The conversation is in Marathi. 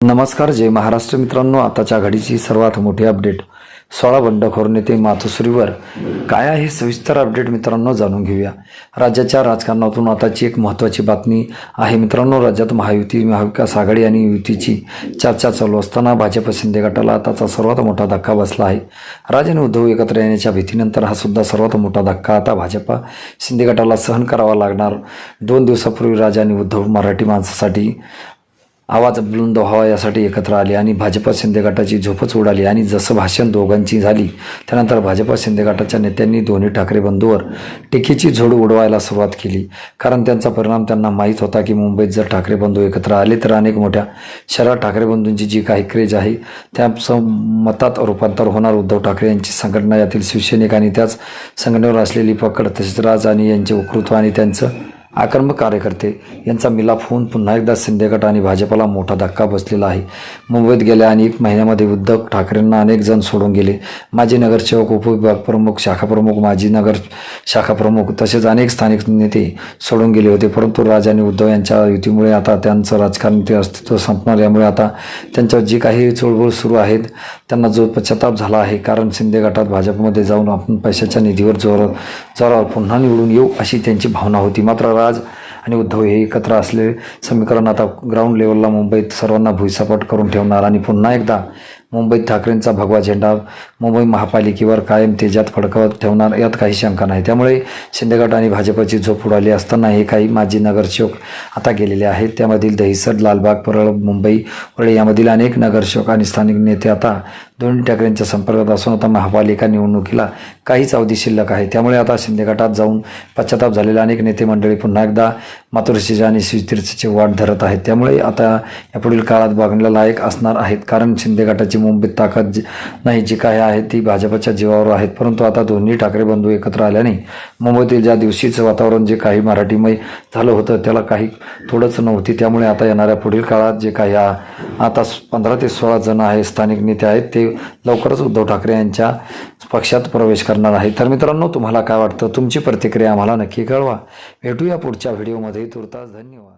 नमस्कार जय महाराष्ट्र मित्रांनो. आताच्या घडीची सर्वात मोठी अपडेट सोळा बंडखोर नेते मातोश्रीवर. काय आहे सविस्तर अपडेट मित्रांनो जाणून घेऊया. राज्याच्या राजकारणातून आताची एक महत्त्वाची बातमी आहे मित्रांनो. राज्यात महायुती महाविकास आघाडी आणि युतीची चर्चा चालू असताना भाजप शिंदे गटाला आताचा सर्वात मोठा धक्का बसला आहे. राज आणि उद्धव एकत्र येण्याच्या भीतीनंतर हा सुद्धा सर्वात मोठा धक्का. आता भाजपा शिंदे गटाला सहन करावा लागणार. दोन दिवसापूर्वी राज आणि उद्धव मराठी माणसासाठी आवाज बुलंद व्हावा यासाठी एकत्र आले आणि भाजपा शिंदे गटाची झोपच उडाली आणि जसं भाषण दोघांची झाली त्यानंतर भाजपा शिंदे गटाच्या नेत्यांनी दोन्ही ठाकरे बंधूवर टीकेची झोड उडवायला सुरुवात केली. कारण त्यांचा परिणाम त्यांना माहीत होता की मुंबईत जर ठाकरे बंधू एकत्र आले तर अनेक मोठ्या शहरात ठाकरे बंधूंची जी काही क्रेज आहे त्या मतात रूपांतर होणार. उद्धव ठाकरे यांची संघटना यातील शिवसैनिक आणि त्याच संघटनेवर असलेली पकड तसेच राज आणि यांचे वक्तृत्व आणि त्यांचं आक्रमक कार्यकर्ते यांचा मिलाप होऊन पुन्हा एकदा शिंदे गट आणि भाजपला मोठा धक्का बसलेला आहे. मुंबईत गेल्या अनेक महिन्यामध्ये उद्धव ठाकरेंना अनेक जण सोडून गेले. माजी नगरसेवक उपविभाग प्रमुख शाखाप्रमुख माजी नगर शाखा प्रमुख तसेच अनेक स्थानिक नेते सोडून गेले होते. परंतु राज आणि उद्धव यांच्या युतीमुळे आता त्यांचं राजकारण ते अस्तित्व संपणार. यामुळे आता त्यांच्यावर जी काही चळवळ सुरू आहेत त्यांना जो पश्चाताप झाला आहे कारण शिंदे गटात भाजपमध्ये जाऊन आपण पैशाच्या निधीवर जोर जोरावर पुन्हा निवडून येऊ अशी त्यांची भावना होती. मात्र राज आणि उद्धव हे एकत्र असले समीकरण आता ग्राउंड लेवलला मुंबईत सर्वांना भुईसपाट करून ठेवणार आणि पुन्हा एकदा मुंबईत ठाकरेंचा भगवा झेंडा मुंबई महापालिकेवर कायम तेजात फडकवत ठेवणार यात काही शंका नाही. त्यामुळे शिंदेगड आणि भाजपची झोप उडाली असताना हे काही माजी नगरसेवक आता गेलेले आहेत. त्यामधील दहिसर लालबाग परळ मुंबई वळे यामधील अनेक नगरसेवक आणि स्थानिक नेते आता दोन्ही ठाकरेंच्या संपर्कात असून आता महापालिका निवडणुकीला काहीच अवधी शिल्लक आहे. त्यामुळे आता शिंदेगटात जाऊन पश्चाताप झालेले अनेक नेते मंडळी पुन्हा एकदा मातुरशीच्या आणि शिवतीर्थाची वाट धरत आहेत. त्यामुळे आता यापुढील काळात बघण्याला लायक असणार आहेत. कारण शिंदेगटाची गटाची मुंबईत ताकद जी नाही जी काही आहे ती भाजपच्या जीवावर आहेत. परंतु आता दोन्ही ठाकरे बंधू एकत्र आल्याने मुंबईतील ज्या दिवशीचं वातावरण जे काही मराठीमय झालं होतं त्याला काही थोडंच नव्हती. त्यामुळे आता येणाऱ्या पुढील काळात जे काही आता पंधरा ते सोळा जण आहे स्थानिक नेते आहेत ते लवकरच उद्धव ठाकरे यांच्या पक्षात प्रवेश करणार आहे तर मित्रांनो तुम्हाला काय वाटतं? तुमची प्रतिक्रिया आम्हाला नक्की कळवा. भेटूया पुढच्या व्हिडिओमध्ये. तुर्तास धन्यवाद.